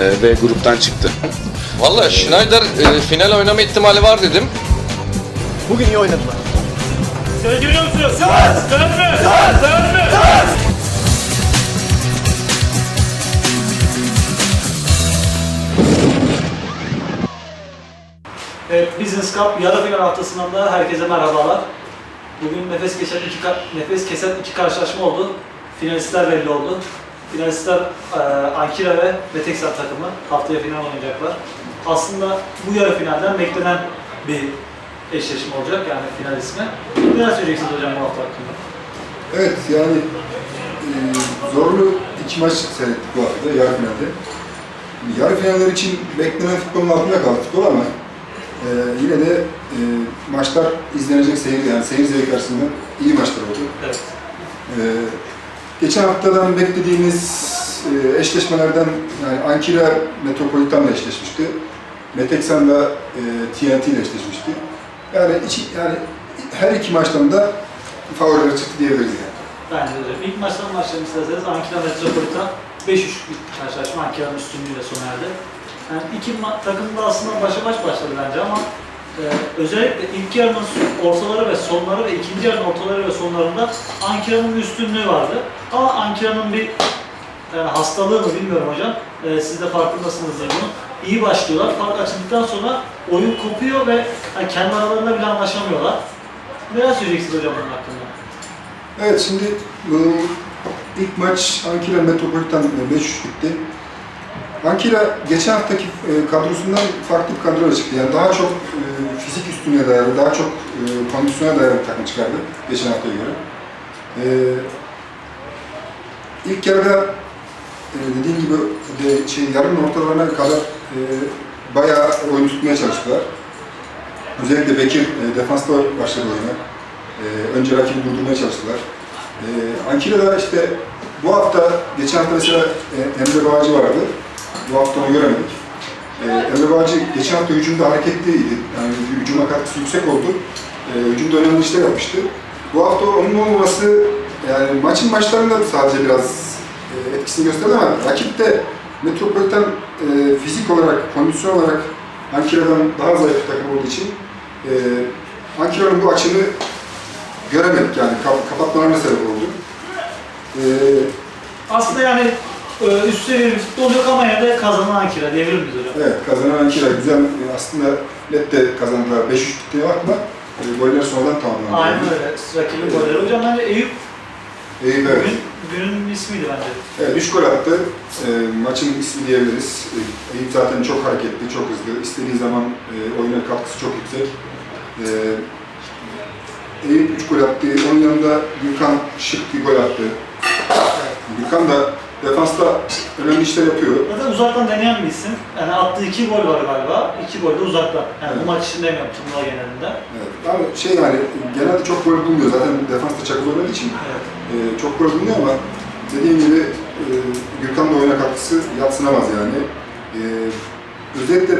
e, ve gruptan çıktı. Valla Schneider e, final oynama ihtimali var dedim. Bugün iyi oynadılar. Söz görüyor musunuz? Söz! Söz mü? Söz! Söz mü? Evet, Business Cup yarı final haftasından da herkese merhabalar. Bugün nefes kesen iki nefes kesen iki karşılaşma oldu. Finalistler belli oldu. Finalistler e, Ankara ve Beteksan takımı haftaya final oynayacaklar. Aslında bu yarı finalden beklenen bir eşleşme olacak yani final ismi. Neler söyleyeceksiniz hocam bu hafta hakkında? Evet yani e, zorlu iki maç seyrettik bu hafta yarı finalde. Yarı finaller için beklenen futbolun altında kaldı futbol ama e, yine de e, maçlar izlenecek seyir yani seyir zevki açısından iyi maçlar oldu. Evet. E, geçen haftadan beklediğimiz e, eşleşmelerden yani Ankara Metropolitan'la eşleşmişti. Meteksan da e, TNT ile eşleşmişti. Yani, içi, yani her iki maçtan da favoriler çıktı diyebiliriz yani. Bence de. İlk maçtan başlayalım isterseniz. Ankara Metropolitan 5-3 bir karşılaşma. Ankara'nın üstünlüğüyle sona erdi. Yani iki takım da aslında başa baş başladı bence ama e, özellikle ilk yarının ortaları ve sonları ve ikinci yarının ortaları ve sonlarında Ankara'nın üstünlüğü vardı. Ama Ankara'nın bir yani hastalığı mı bilmiyorum hocam. E, siz de farkındasınızdır bunun. İyi başlıyorlar. Fark açıldıktan sonra oyun kopuyor ve yani kendi aralarında bile anlaşamıyorlar. Neler söyleyeceksiniz hocam bunun hakkında? Evet şimdi bu ilk maç Ankara Metropolitan 5-3 bitti. Ankara geçen haftaki e, kadrosundan farklı bir kadroyla çıktı. Yani daha çok e, fizik üstüne dayalı, daha çok e, kondisyona dayalı bir takım çıkardı geçen haftaya göre. İlk yarıda dediğim gibi de, şey, yarının ortalarına kadar bayağı oyunu tutmaya çalıştılar. Özellikle Bekir defansta başladı oyuna. Önce rakibi durdurmaya çalıştılar. Ankara'da işte bu hafta, geçen hafta mesela Emre Bağcı vardı. Bu hafta onu göremedik. Ee, Emre Bağcı geçen hafta hücumda hareketliydi. Yani hücuma katkısı yüksek oldu. Ee, hücumda önemli işler yapmıştı. Bu hafta onun olmaması yani maçın başlarında sadece biraz e, etkisini gösterdi ama rakip de Metropolitan e, fizik olarak, kondisyon olarak Ankara'dan daha zayıf bir takım olduğu için e, Ankara'nın bu açını göremedik yani kap- kapatmalarına sebep oldu. Ee, Aslında yani e, üst seviye bir futbol yok ama yine de kazanan Ankara diyebilir miyiz hocam? evet kazanan Ankara güzel e, aslında net de kazandılar 5-3 bitti ama e, goller sonradan tamamlandı. Aynen öyle. Rakibin golleri. Hocam bence Eyüp Eyüp evet. bugün günün ismiydi bence. Evet 3 gol attı. E, maçın ismi diyebiliriz. E, Eyüp zaten çok hareketli, çok hızlı. İstediği zaman e, oyuna katkısı çok yüksek. E, Eyüp 3 gol attı. Onun yanında Gürkan şık bir gol attı. Gürkan da defansta önemli işler yapıyor. Zaten uzaktan deneyen bir isim. Yani attığı iki gol var galiba. İki gol de uzaktan. Yani Evet. bu maç için demiyorum turnuva genelinde. Evet. Ama şey yani genelde çok gol bulmuyor. Zaten defansta çakıl oynadığı için Evet. e, çok gol bulmuyor ama dediğim gibi e, Gürkan da oyuna katkısı yatsınamaz yani. E, özellikle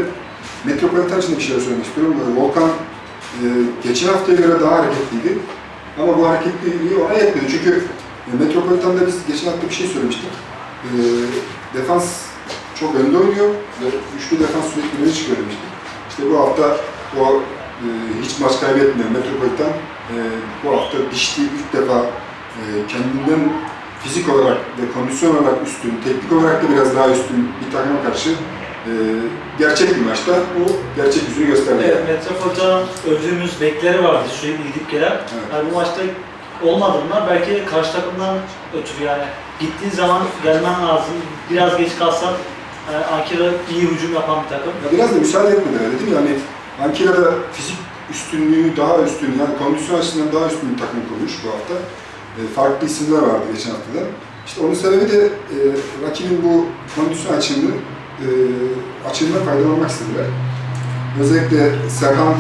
Metropolitan için bir şeyler söylemek istiyorum. Volkan e, geçen haftaya göre daha hareketliydi. Ama bu hareketliliği ona yetmedi. Çünkü e, Metropolitan'da biz geçen hafta bir şey söylemiştik. E, defans çok önde oynuyor ve üçlü defans sürekli öne çıkıyor demiştik. İşte bu hafta o e, hiç maç kaybetmeyen Metropolitan e, bu hafta dişli ilk defa e, kendinden fizik olarak ve kondisyon olarak üstün, teknik olarak da biraz daha üstün bir takıma karşı e, gerçek bir maçta bu gerçek yüzünü gösterdi. Evet, Metropolitan'ın övdüğümüz bekleri vardı sürekli gidip gelen. Yani bu maçta olmadığında belki karşı takımdan ötürü yani gittiğin zaman gelmen lazım. Biraz geç kalsan yani Ankara iyi hücum yapan bir takım. Ya biraz da müsaade etmediler dedim ya hani Ankara'da fizik üstünlüğü daha üstün yani kondisyon açısından daha üstün bir takım kurmuş bu hafta. E, farklı isimler vardı geçen haftada. İşte onun sebebi de e, rakibin bu kondisyon açığını e, açığından faydalanmak istediler. Özellikle Serhan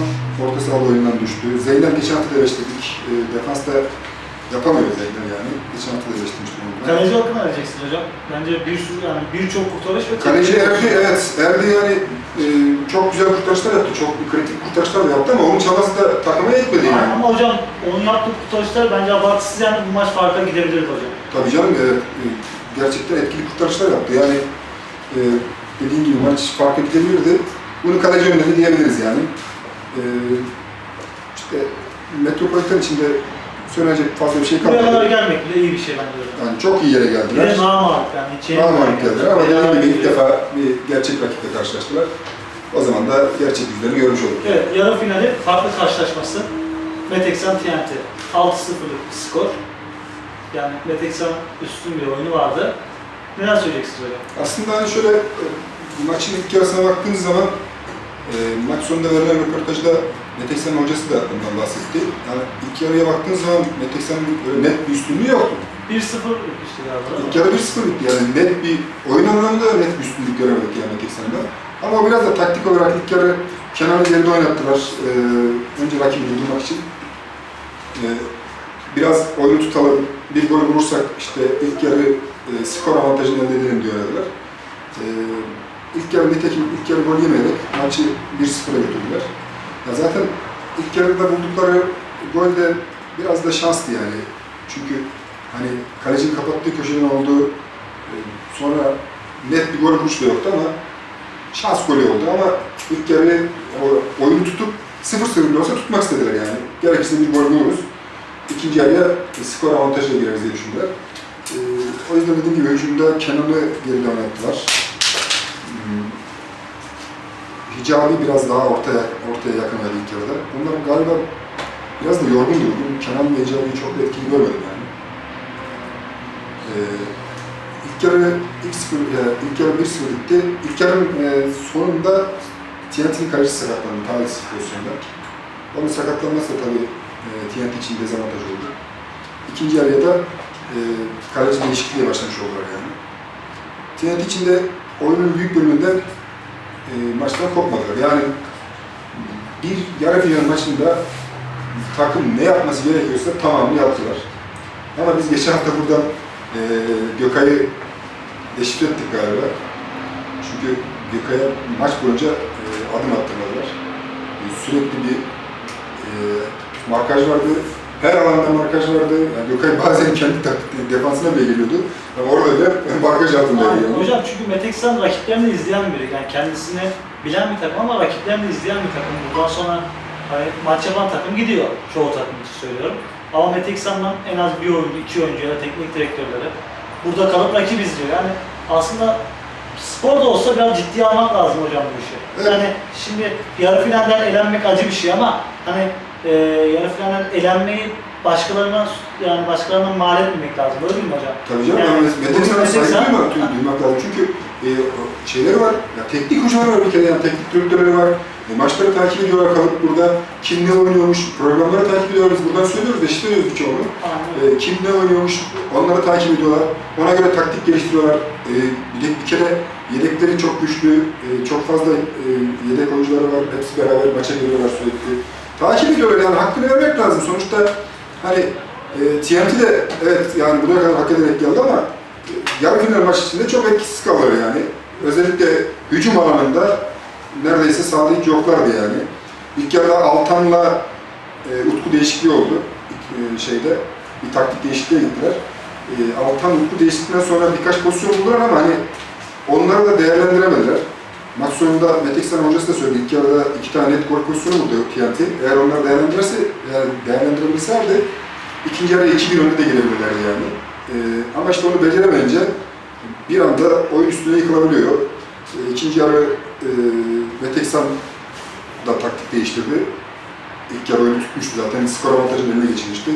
orta sahada oyundan düştü. Zeynel geçen hafta da beşledik. E, defansta yapamıyor Zeynel yani. Geçen hafta da beşlemiştim onu. Kaleci hakkında ne diyeceksiniz hocam? Bence bir sürü yani birçok kurtarış ve Kaleci Erdi, evet. Erdi yani e, çok güzel kurtarışlar yaptı. Çok kritik kurtarışlar da yaptı ama onun çabası da takıma yetmedi yani. Ama hocam onun yaptığı kurtarışlar bence abartısız yani bu maç farka gidebilirdi hocam. Tabii canım e, e, gerçekten etkili kurtarışlar yaptı. Yani e, dediğin gibi maç farka gidebilirdi. Bunu kaleci önledi diyebiliriz yani. Ee, işte Metropolitan içinde söyleyecek fazla bir şey kalmadı. gelmek bile iyi bir şey bence. Yani çok iyi yere geldiler. namalak yani. hiç mağlup geldiler ama dediğim gibi ilk defa bir gerçek rakiple karşılaştılar. O zaman da gerçek yüzlerini görmüş olduk. Evet, yarı finali farklı karşılaşması. Meteksan TNT 6-0'lık bir skor. Yani Meteksan üstün bir oyunu vardı. Neler söyleyeceksiniz hocam? Aslında hani şöyle e, maçın ilk yarısına baktığınız zaman e, maç sonunda verilen röportajda Meteksen'in hocası da bundan bahsetti. Yani ilk yarıya baktığınız zaman Meteksen'in böyle net bir üstünlüğü yoktu. 1-0 işte galiba. İlk yarı 1-0 bitti yani net bir oyun anlamında da net bir üstünlük göremedik yani Meteksen'den. Ama biraz da taktik olarak ilk yarı Kenan'ı geride oynattılar. E, önce rakibi durdurmak için. E, biraz oyunu tutalım, bir gol vurursak işte ilk yarı e, skor avantajını elde edelim diyorlar. E, ilk yarı nitekim ilk yarı gol yemeyerek maçı 1-0'a götürdüler. Ya zaten ilk yarıda buldukları gol de biraz da şanstı yani. Çünkü hani kalecinin kapattığı köşeden olduğu e, sonra net bir gol vuruş da yoktu ama şans golü oldu ama ilk yarı o oyunu tutup 0-0 bile olsa tutmak istediler yani. Gerekirse bir gol buluruz. İkinci yarıya skor avantajıyla gireriz diye düşündüler. Ee, o yüzden dediğim gibi hücumda Kenan'ı geride oynattılar. Hicabi biraz daha ortaya ortaya yakın oynadı ilk yarıda. Onlar galiba biraz da yorgundu. Bugün Kenan ve Hicabi'yi çok etkili görmedim yani. Ee, ilk yarı ilk, sıfır, e, ilk yarı 1-0 bitti. İlk yarının e, sonunda TNT'nin kalecisi sakatlandı talihsiz pozisyonda. Onun sakatlanması da tabii e, TNT için dezavantaj oldu. İkinci yarıya da e, kaleci değişikliğe başlamış oldular yani. TNT için de oyunun büyük bölümünde e, maçtan kopmadılar. Yani bir yarı final maçında takım ne yapması gerekiyorsa tamamını yaptılar. Ama biz geçen hafta buradan e, Gökay'ı deşifre ettik galiba. Çünkü Gökay'a maç boyunca e, adım attırmadılar. E, sürekli bir e, markaj vardı. Her alanda markaj vardı. Yani Gökay bazen kendi defansına bile geliyordu. Ama orada bile markaj altındaydı Aynen. yani. Hocam çünkü Meteksan rakiplerini izleyen biri. Yani kendisini bilen bir takım ama rakiplerini izleyen bir takım. Buradan sonra hani maç yapan takım gidiyor. Çoğu takım için söylüyorum. Ama Meteksan'dan en az bir oyuncu, iki oyuncu ya da teknik direktörleri burada kalıp rakip izliyor. Yani aslında spor da olsa biraz ciddiye almak lazım hocam bu işi. Evet. Yani şimdi yarı finalden elenmek acı bir şey ama hani e, yarı finalden elenmeyi başkalarına yani başkalarına mal etmemek lazım. Öyle mi hocam? Tabii canım, Yani yani, Metin saygı Sen- duymak, duy- duymak lazım. Çünkü e, şeyleri var, ya teknik hocaları var bir kere, yani teknik direktörleri var. E, maçları takip ediyorlar kalıp burada. Kim ne oynuyormuş, programları takip ediyorlar. Biz buradan söylüyoruz, eşit ediyoruz birçoğunu. E, kim ne oynuyormuş, onları takip ediyorlar. Ona göre taktik geliştiriyorlar. E, bir, de, bir kere yedekleri çok güçlü, e, çok fazla e, yedek oyuncuları var. Hepsi beraber maça geliyorlar sürekli. Takip ediyorlar yani hakkını vermek lazım. Sonuçta hani e, TNT de evet yani buraya kadar hak ederek geldi ama e, yarı final maç içinde çok etkisiz kalıyor yani. Özellikle hücum alanında neredeyse sahada hiç yoklardı yani. İlk yarıda Altan'la e, Utku değişikliği oldu. E, şeyde bir taktik değişikliğe gittiler. E, Altan Utku değişikliğinden sonra birkaç pozisyon buldular ama hani onları da değerlendiremediler. Maç sonunda Meteksan hocası da söyledi. İlk yarıda iki tane net gol pozisyonu buldu TNT. Eğer onlar değerlendirirse, eğer değerlendirebilselerdi ikinci yarıya 2-1 önde de gelebilirlerdi yani. E, ama işte onu beceremeyince bir anda oyun üstüne yıkılabiliyor. E, ikinci yarı e, Meteksan da taktik değiştirdi. İlk yarı oyunu tutmuştu zaten. Skor avantajını eline geçirmişti.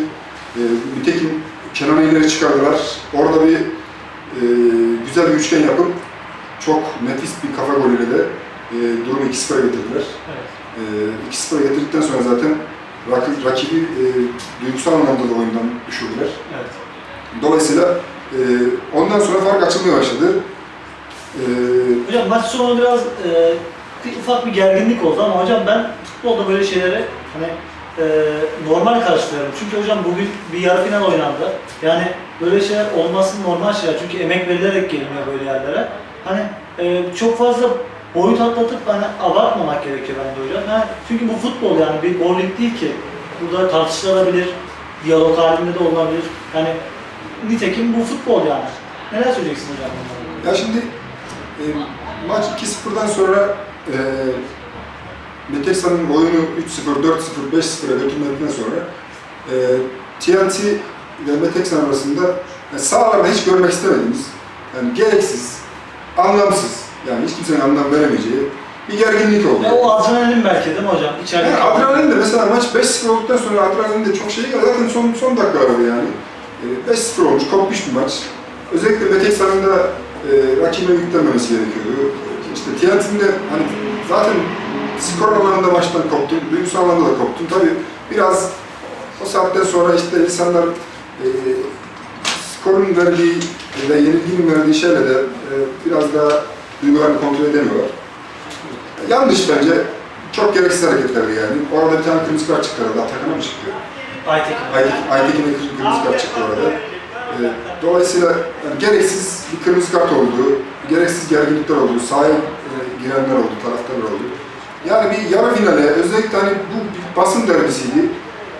E, nitekim Kenan'ı ileri çıkardılar. Orada bir e, güzel bir üçgen yapıp çok nefis bir kafa golüyle de e, durumu 2-0'a getirdiler. Evet. E, 2-0'a getirdikten sonra zaten rakip, rakibi e, duygusal anlamda da oyundan düşürdüler. Evet. Dolayısıyla e, ondan sonra fark açılmaya başladı. E, Hocam maç sonu biraz e, bir ufak bir gerginlik oldu ama hocam ben futbolda böyle şeylere hani e, normal karşılıyorum. Çünkü hocam bugün bir yarı final oynandı. Yani böyle şeyler olması normal şeyler. Çünkü emek verilerek geliniyor böyle yerlere. Hani e, çok fazla boyut atlatıp hani abartmamak gerekiyor bence hocam. Yani çünkü bu futbol yani bir bowling değil ki. Burada tartışılabilir, diyalog halinde de olabilir. Yani nitekim bu futbol yani. Neler söyleyeceksin hocam bunlara? Ya şimdi e, maç 2-0'dan sonra e, Meteksan'ın oyunu 3-0, 4-0, 5-0'a götürmedikten sonra e, TNT ve Meteksan arasında yani sahalarda hiç görmek istemediğimiz, yani gereksiz, anlamsız, yani hiç kimsenin anlam veremeyeceği bir gerginlik oldu. E, o adrenalin belki değil mi hocam? İçeride Yani adrenalin de mesela maç 5-0 olduktan sonra adrenalin de çok şey zaten son son dakikalarda yani. E, 5-0 olmuş, kopmuş bir maç. Özellikle Meteksan'ın da e, rakibe yüklenmemesi gerekiyordu. İşte TNT'nin de hani zaten skor anlamında maçtan koptum, duygusal anlamda da koptum. Tabii biraz o saatten sonra işte insanlar e, skorun verdiği ve yenilginin verdiği şeyle de biraz daha duygularını kontrol edemiyorlar. Yanlış bence. Çok gereksiz hareketlerdi yani. Orada bir tane kırmızı kart çıktı arada. Atakan'a mı çıktı? Aytekin. Aytekin- Aytekin'e kır- kırmızı kart çıktı orada. Ee, dolayısıyla yani gereksiz bir kırmızı kart oldu, gereksiz gerginlikler oldu, sahaya e, girenler oldu, taraftarlar oldu. Yani bir yarı finale, özellikle hani bu bir basın derbisiydi.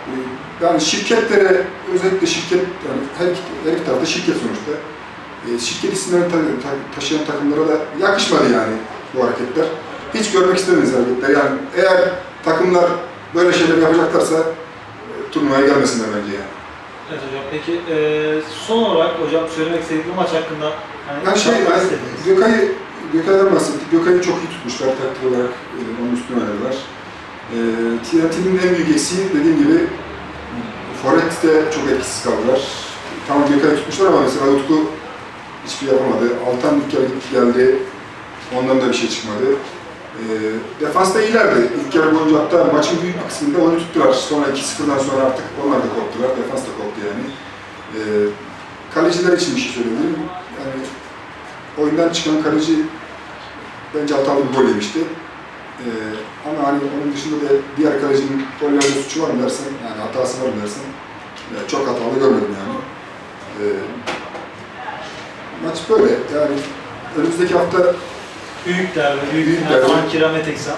Ee, yani şirketlere, özellikle şirket, yani her her iki tarafta şirket sonuçta. Ee, şirket isimlerini ta- ta- taşıyan takımlara da yakışmadı yani bu hareketler. Hiç görmek istemeyiz hareketler. Yani eğer takımlar böyle şeyler yapacaklarsa e, turnuvaya gelmesinler bence yani. Evet hocam. Peki e, son olarak hocam söylemek istediğim bu maç hakkında hani Yani şey, yapmak yani. Gökay'ı, Gökay'dan bahsettik. Gökay'ı çok iyi tutmuşlar taktik olarak, e, onun üstüne oynadılar. E, TNT'nin en büyük eksiği dediğim gibi Forvet'te çok etkisiz kaldılar. Tamam Gökay'ı tutmuşlar ama mesela Utku hiçbir yapamadı. Altan ilk kere geldi, ondan da bir şey çıkmadı. E, defansta iyilerdi. İlk yarı boyunca hatta maçın büyük bir kısmında onu tuttular. Sonra 2-0'dan sonra artık onlar da koptular. Defans da koptu yani. E, kaleciler için bir şey söyleyebilirim. Yani oyundan çıkan kaleci bence hatalı bir gol yemişti. Ee, ama hani onun dışında da diğer kalecinin gollerde suçu var mı dersen, yani hatası var mı dersen e, çok hatalı görmedim yani. Ee, maç böyle yani önümüzdeki hafta Büyük derbi, büyük, Büyük derbi. Ankara Meteksan.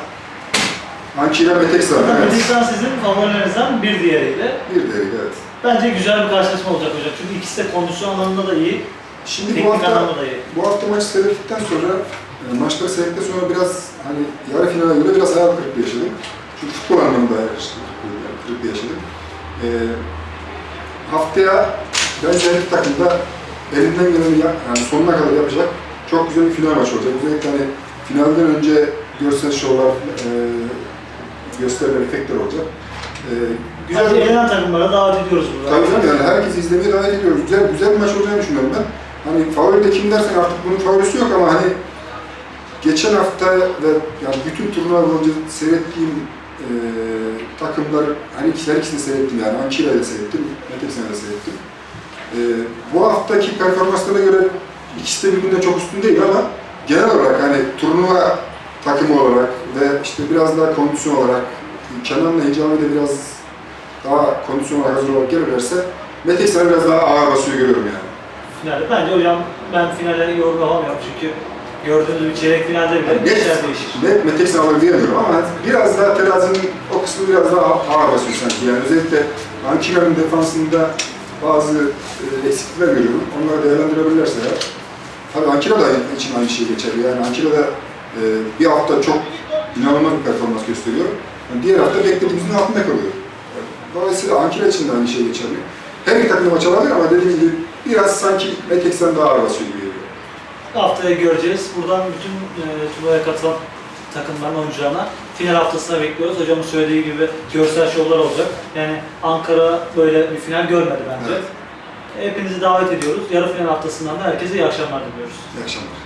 Ankara Meteksan, evet. Meteksan sizin favorilerinizden bir diğeriyle. Bir derik evet. Bence güzel bir karşılaşma olacak hocam. Çünkü ikisi de kondisyon anlamında da iyi, Şimdi bu teknik hafta da iyi. Bu hafta maçı seyrettikten sonra, e, maçları seyrettikten sonra biraz hani yarı finale göre biraz hayal kırıklığı yaşadım. Çünkü futbol anlamında hayal kırıklığı yaşadım. E, haftaya bence her iki takım da elinden geleni yap, yani sonuna kadar yapacak çok güzel bir final maçı olacak. Özellikle hani finalden önce görsel şovlar, e, gösteriler, efektler olacak. E, güzel bir- elenen takımlara davet ediyoruz burada. Tabii tabii yani herkesi izlemeye davet ediyoruz. Güzel, güzel bir maç olacağını düşünüyorum ben. Hani favori de kim dersen artık bunun favorisi yok ama hani geçen hafta ve yani bütün turnuva boyunca seyrettiğim e, takımlar, hani ikisi, her ikisini seyrettim yani. Ankira'yı da seyrettim, Meteksen'i de seyrettim. E, bu haftaki performanslarına göre ikisi de birbirinden çok üstün değil ama genel olarak hani turnuva takımı olarak ve işte biraz daha kondisyon olarak Kenan'la Hicabi de biraz daha kondisyon olarak hazır olarak gelirlerse Meteksen'e biraz daha ağır basıyor görüyorum yani. Finalde. Bence hocam ben finale yorum yapamıyorum çünkü gördüğünüz gibi çeyrek finalde bile Net, işler değişir. net Meteksen alır diyemiyorum ama biraz daha terazinin o kısmı biraz daha ağır basıyor sanki. Yani özellikle Ankira'nın defansında bazı e, eksiklikler görüyorum. Onları değerlendirebilirlerse eğer. Tabii Ankira da için aynı şey geçerli. Yani Ankira da e, bir hafta çok inanılmaz bir performans gösteriyor. Yani diğer hafta beklediğimizin altında kalıyor. Dolayısıyla Ankira için de aynı şey geçerli. Her iki takım maç alabilir ama dediğim gibi biraz sanki Meteksen daha ağır basıyor gibi geliyor. Haftaya göreceğiz. Buradan bütün e, turnuvaya katılan takımların oyuncularına final haftasına bekliyoruz. Hocamın söylediği gibi görsel şovlar olacak. Yani Ankara böyle bir final görmedi bence. Evet. Hepinizi davet ediyoruz. Yarı final haftasından da herkese iyi akşamlar diliyoruz. İyi akşamlar.